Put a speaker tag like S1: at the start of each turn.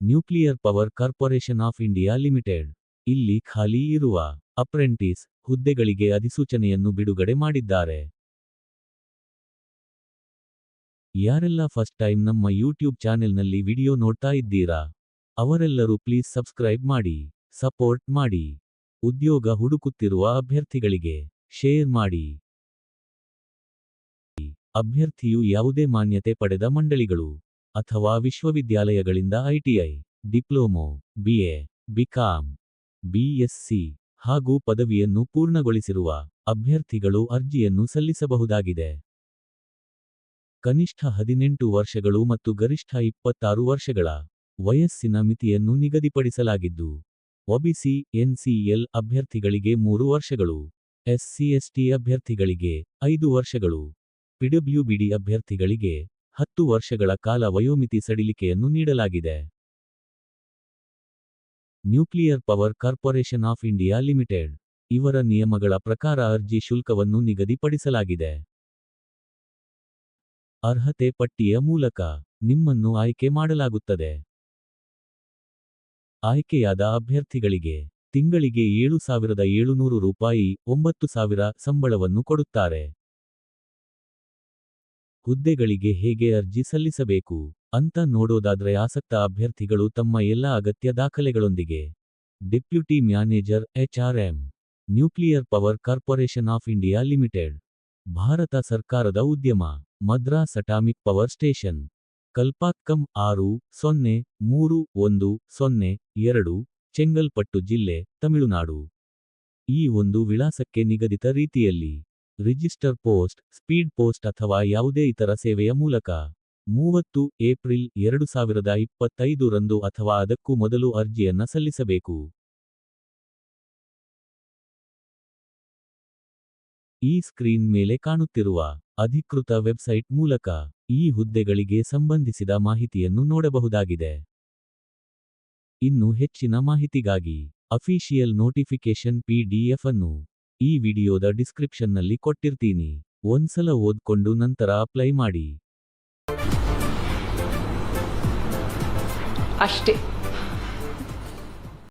S1: Nuclear power corporation of India limited. ಇಲ್ಲಿ ಖಾಲಿ ಇರುವ ಅಪ್ರೆಂಟಿಸ್ ಹುದ್ದೆಗಳಿಗೆ ಅಧಿಸೂಚನೆಯನ್ನು ಬಿಡುಗಡೆ ಮಾಡಿದ್ದಾರೆ. ಯಾರೆಲ್ಲ ಫಸ್ಟ್ ಟೈಮ್ ನಮ್ಮ ಯೂಟ್ಯೂಬ್ ಚಾನೆಲ್ನಲ್ಲಿ ವಿಡಿಯೋ ನೋಡ್ತಾ ಇದ್ದೀರಾ? ಅವರೆಲ್ಲರೂ ಪ್ಲೀಸ್ ಸಬ್ಸ್ಕ್ರೈಬ್ ಮಾಡಿ, ಸಪೋರ್ಟ್ ಮಾಡಿ. ಉದ್ಯೋಗ ಹುಡುಕುತ್ತಿರುವ ಅಭ್ಯರ್ಥಿಗಳಿಗೆ ಶೇರ್ ಮಾಡಿ. ಅಭ್ಯರ್ಥಿಯು ಯಾವುದೇ ಮಾನ್ಯತೆ ಪಡೆದ ಮಂಡಳಿಗಳು. ಅಥವಾ ವಿಶ್ವವಿದ್ಯಾಲಯಗಳಿಂದ ITI diploma BA BCom BSc ಹಾಗೂ ಪದವಿಯನ್ನು ಪೂರ್ಣಗೊಳಿಸಿರುವ ಅಭ್ಯರ್ಥಿಗಳು ಅರ್ಜಿಯನ್ನು ಸಲ್ಲಿಸಬಹುದಾಗಿದೆ. ಕನಿಷ್ಠ ಹದಿನೆಂಟು ವರ್ಷಗಳು ಮತ್ತು ಗರಿಷ್ಠ ಇಪ್ಪತ್ತಾರು ವರ್ಷಗಳ ವಯಸ್ಸಿನ ಮಿತಿಯನ್ನು ನಿಗದಿಪಡಿಸಲಾಗಿದ್ದು ಒಬಿಸಿ ಎನ್ಸಿಎಲ್ ಅಭ್ಯರ್ಥಿಗಳಿಗೆ ಮೂರು ವರ್ಷಗಳು ಎಸ್ಸಿಎಸ್ಟಿ ಅಭ್ಯರ್ಥಿಗಳಿಗೆ ಐದು ವರ್ಷಗಳು ಪಿಡಬ್ಲ್ಯೂಬಿಡಿ ಅಭ್ಯರ್ಥಿಗಳಿಗೆ ಹತ್ತು ವರ್ಷಗಳ ಕಾಲ ವಯೋಮಿತಿ ಸಡಿಲಿಕೆಯನ್ನು ನೀಡಲಾಗಿದೆ. Nuclear power corporation of India limited. ಇವರ ನಿಯಮಗಳ ಪ್ರಕಾರ ಅರ್ಜಿ ಶುಲ್ಕವನ್ನು ನಿಗದಿಪಡಿಸಲಾಗಿದೆ. ಅರ್ಹತೆ ಪಟ್ಟಿಯ ಮೂಲಕ ನಿಮ್ಮನ್ನು ಆಯ್ಕೆ ಮಾಡಲಾಗುತ್ತದೆ. ಆಯ್ಕೆಯಾದ ಅಭ್ಯರ್ಥಿಗಳಿಗೆ ತಿಂಗಳಿಗೆ ಏಳು ಸಾವಿರದ ಏಳುನೂರು ರೂಪಾಯಿ, ಒಂಬತ್ತು ಸಾವಿರ ಸಂಬಳವನ್ನು ಕೊಡುತ್ತಾರೆ. ಹುದ್ದೆಗಳಿಗೆ ಹೇಗೆ ಅರ್ಜಿ ಸಲ್ಲಿಸಬೇಕು ಅಂತ ನೋಡೋದಾದ್ರೆ ಆಸಕ್ತ ಅಭ್ಯರ್ಥಿಗಳು ತಮ್ಮ ಎಲ್ಲ ಅಗತ್ಯ ದಾಖಲೆಗಳೊಂದಿಗೆ. Deputy manager HRM, nuclear power corporation of India limited, Bharat ಸರ್ಕಾರದ ಉದ್ಯಮ, Madras atomic power station, Kalpakkam ಆರು ಸೊನ್ನೆ ಮೂರು ಒಂದು ಸೊನ್ನೆ ಎರಡು ಚೆಂಗಲ್ಪಟ್ಟು ಜಿಲ್ಲೆ ತಮಿಳುನಾಡು. ಈ ಒಂದು ವಿಳಾಸಕ್ಕೆ ನಿಗದಿತ ರೀತಿಯಲ್ಲಿ ರಿಜಿಸ್ಟರ್ ಪೋಸ್ಟ್, ಸ್ಪೀಡ್ ಪೋಸ್ಟ್ ಅಥವಾ ಯಾವುದೇ ಇತರ ಸೇವೆಯ ಮೂಲಕ. ಮೂವತ್ತು ಏಪ್ರಿಲ್ ಎರಡು ಸಾವಿರದ ಇಪ್ಪತ್ತೈದು ರಂದು ಅಥವಾ ಅದಕ್ಕೂ ಮೊದಲು ಅರ್ಜಿಯನ್ನ ಸಲ್ಲಿಸಬೇಕು. ಈ ಸ್ಕ್ರೀನ್ ಮೇಲೆ ಕಾಣುತ್ತಿರುವ ಅಧಿಕೃತ ವೆಬ್ಸೈಟ್ ಮೂಲಕ ಈ ಹುದ್ದೆಗಳಿಗೆ ಸಂಬಂಧಿಸಿದ ಮಾಹಿತಿಯನ್ನು ನೋಡಬಹುದಾಗಿದೆ. ಇನ್ನು ಹೆಚ್ಚಿನ ಮಾಹಿತಿಗಾಗಿ ಅಫಿಷಿಯಲ್ ನೋಟಿಫಿಕೇಶನ್ ಪಿಡಿಎಫ್ ಅನ್ನು ಈ ವಿಡಿಯೋದ ಡಿಸ್ಕ್ರಿಪ್ಷನ್ನಲ್ಲಿ ಕೊಟ್ಟಿರ್ತೀನಿ. ಒಂದ್ಸಲ ಓದ್ಕೊಂಡು ನಂತರ ಅಪ್ಲೈ ಮಾಡಿ.
S2: ಅಷ್ಟೇ.